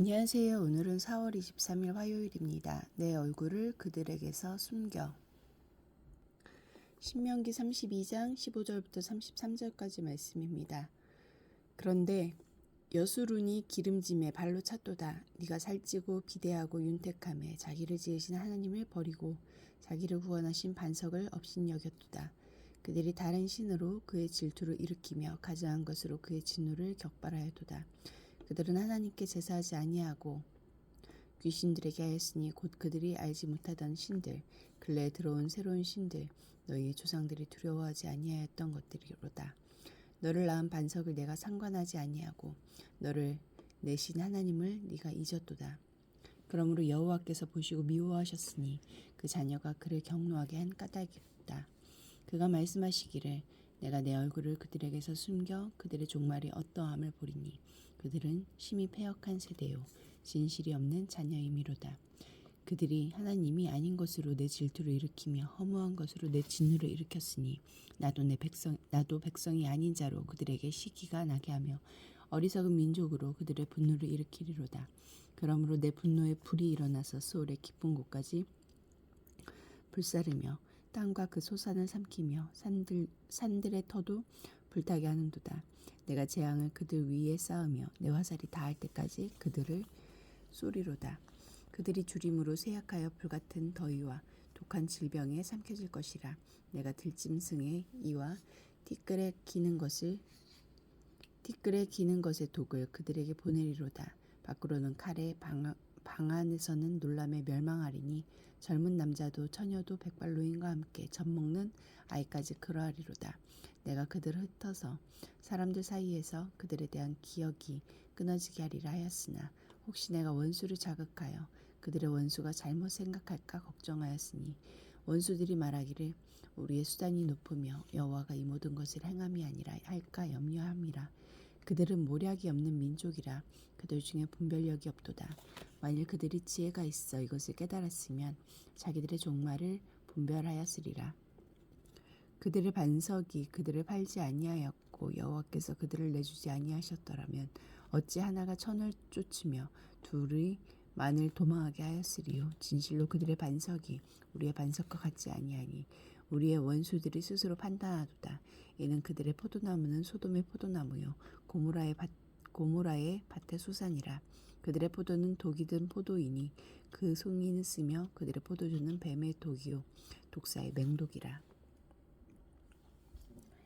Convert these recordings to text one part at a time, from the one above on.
안녕하세요. 오늘은 4월 23일 화요일입니다. 내 얼굴을 그들에게서 숨겨. 신명기 32장 15절부터 33절까지 말씀입니다. 그런데 여수룬이 기름짐에 발로 찼도다. 네가 살찌고 비대하고 윤택함에 자기를 지으신 하나님을 버리고 자기를 구원하신 반석을 없인 여겼도다. 그들이 다른 신으로 그의 질투를 일으키며 가증한 것으로 그의 진노를 격발하였도다. 그들은 하나님께 제사하지 아니하고 귀신들에게 하였으니 곧 그들이 알지 못하던 신들 근래에 들어온 새로운 신들 너희의 조상들이 두려워하지 아니하였던 것들이로다. 너를 낳은 반석을 내가 상관하지 아니하고 너를 내신 하나님을 네가 잊었도다. 그러므로 여호와께서 보시고 미워하셨으니 그 자녀가 그를 경노하게 한 까닭이다. 그가 말씀하시기를 내가 내 얼굴을 그들에게서 숨겨 그들의 종말이 어떠함을 보리니 그들은 심히 패역한 세대요 진실이 없는 자녀이미로다. 그들이 하나님이 아닌 것으로 내 질투를 일으키며 허무한 것으로 내 진노를 일으켰으니 나도 내 백성 나도 백성이 아닌 자로 그들에게 시기가 나게 하며 어리석은 민족으로 그들의 분노를 일으키리로다. 그러므로 내 분노에 불이 일어나서 소울의 깊은 곳까지 불사르며 땅과 그 소산을 삼키며 산들 산들의 터도 불타게 하는도다. 내가 재앙을 그들 위에 쌓으며 내 화살이 닿을 때까지 그들을 쏘리로다. 그들이 주림으로 쇠약하여 불같은 더위와 독한 질병에 삼켜질 것이라. 내가 들짐승의 이와 티끌에 기는 것을 티끌에 기는 것의 독을 그들에게 보내리로다. 밖으로는 칼에 방, 방 안에서는 놀람에 멸망하리니 젊은 남자도 처녀도 백발노인과 함께 젖 먹는 아이까지 그러하리로다. 내가 그들을 흩어서 사람들 사이에서 그들에 대한 기억이 끊어지게 하리라 하였으나 혹시 내가 원수를 자극하여 그들의 원수가 잘못 생각할까 걱정하였으니 원수들이 말하기를 우리의 수단이 높으며 여호와가 이 모든 것을 행함이 아니라 할까 염려함이라 그들은 모략이 없는 민족이라 그들 중에 분별력이 없도다. 만일 그들이 지혜가 있어 이것을 깨달았으면 자기들의 종말을 분별하였으리라. 그들의 반석이 그들을 팔지 아니하였고 여호와께서 그들을 내주지 아니하셨더라면 어찌 하나가 천을 쫓으며 둘이 만을 도망하게 하였으리요? 진실로 그들의 반석이 우리의 반석과 같지 아니하니 우리의 원수들이 스스로 판단하도다. 이는 그들의 포도나무는 소돔의 포도나무요 고모라의 밭 고모라의 밭의 수산이라 그들의 포도는 독이 든 포도이니 그 송이는 쓰며 그들의 포도주는 뱀의 독이요 독사의 맹독이라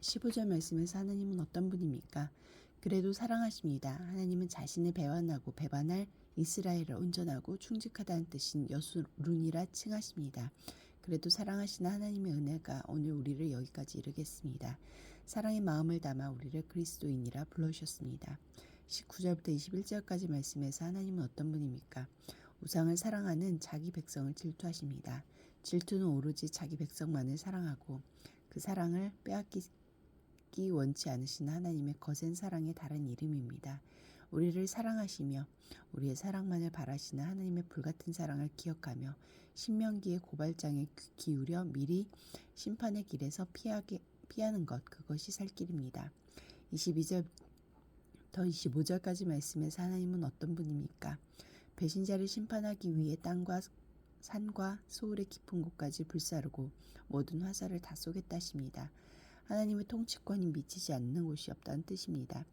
15절 말씀에서 하나님은 어떤 분입니까? 그래도 사랑하십니다. 하나님은 자신을 배반하고 배반할 이스라엘을 온전하고 충직하다는 뜻인 여수룬이라 칭하십니다. 그래도 사랑하시는 하나님의 은혜가 오늘 우리를 여기까지 이르겠습니다. 사랑의 마음을 담아 우리를 그리스도인이라 불러주셨습니다. 19절부터 21절까지 말씀에서 하나님은 어떤 분입니까? 우상을 사랑하는 자기 백성을 질투하십니다. 질투는 오로지 자기 백성만을 사랑하고 그 사랑을 빼앗기 기 원치 않으신 하나님의 거센 사랑의 다른 이름입니다. 우리를 사랑하시며 우리의 사랑만을 바라시는 하나님의 불같은 사랑을 기억하며 신명기의 고발장에 귀 기울여 미리 심판의 길에서 피하게, 피하는 것 그것이 살 길입니다. 22절 더 25절까지 말씀에서 하나님은 어떤 분입니까? 배신자를 심판하기 위해 땅과 산과 소울의 깊은 곳까지 불사르고 모든 화살을 다 쏘겠다십니다. 하나님의 통치권이 미치지 않는 곳이 없다는 뜻입니다.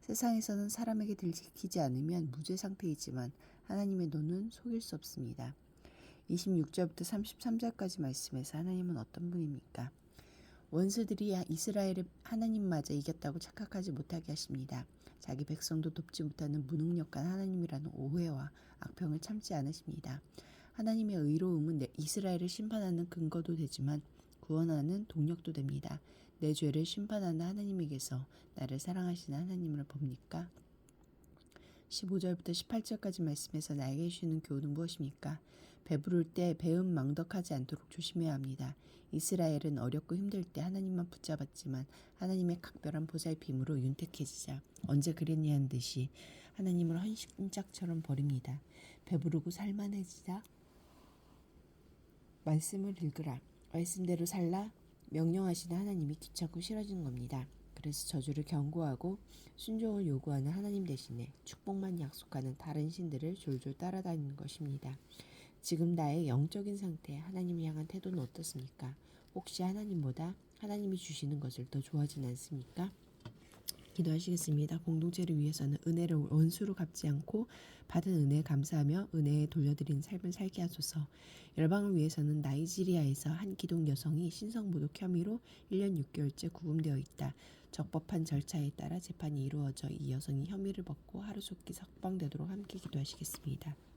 세상에서는 사람에게 들키지 않으면 무죄 상태이지만 하나님의 눈은 속일 수 없습니다. 26절부터 33절까지 말씀에서 하나님은 어떤 분입니까? 원수들이 이스라엘을 하나님마저 이겼다고 착각하지 못하게 하십니다. 자기 백성도 돕지 못하는 무능력한 하나님이라는 오해와 악평을 참지 않으십니다. 하나님의 의로움은 이스라엘을 심판하는 근거도 되지만 구원하는 동력도 됩니다. 내 죄를 심판하는 하나님에게서 나를 사랑하시는 하나님을 봅니까? 15절부터 18절까지 말씀에서 나에게 주시는 교훈은 무엇입니까? 배부를 때 배은 망덕하지 않도록 조심해야 합니다. 이스라엘은 어렵고 힘들 때 하나님만 붙잡았지만 하나님의 각별한 보살핌으로 윤택해지자 언제 그랬냐는 듯이 하나님을 헌신짝처럼 버립니다. 배부르고 살만해지자 말씀을 읽으라. 말씀대로 살라 명령하시는 하나님이 귀찮고 싫어지는 겁니다. 그래서 저주를 경고하고 순종을 요구하는 하나님 대신에 축복만 약속하는 다른 신들을 졸졸 따라다니는 것입니다. 지금 나의 영적인 상태, 하나님을 향한 태도는 어떻습니까? 혹시 하나님보다 하나님이 주시는 것을 더 좋아하진 않습니까? 기도하시겠습니다. 공동체를 위해서는 은혜를 원수로 갚지 않고 받은 은혜에 감사하며 은혜에 돌려드린 삶을 살게 하소서. 열방을 위해서는 나이지리아에서 한 기독 여성이 신성모독 혐의로 1년 6개월째 구금되어 있다. 적법한 절차에 따라 재판이 이루어져 이 여성이 혐의를 벗고 하루속히 석방되도록 함께 기도하시겠습니다.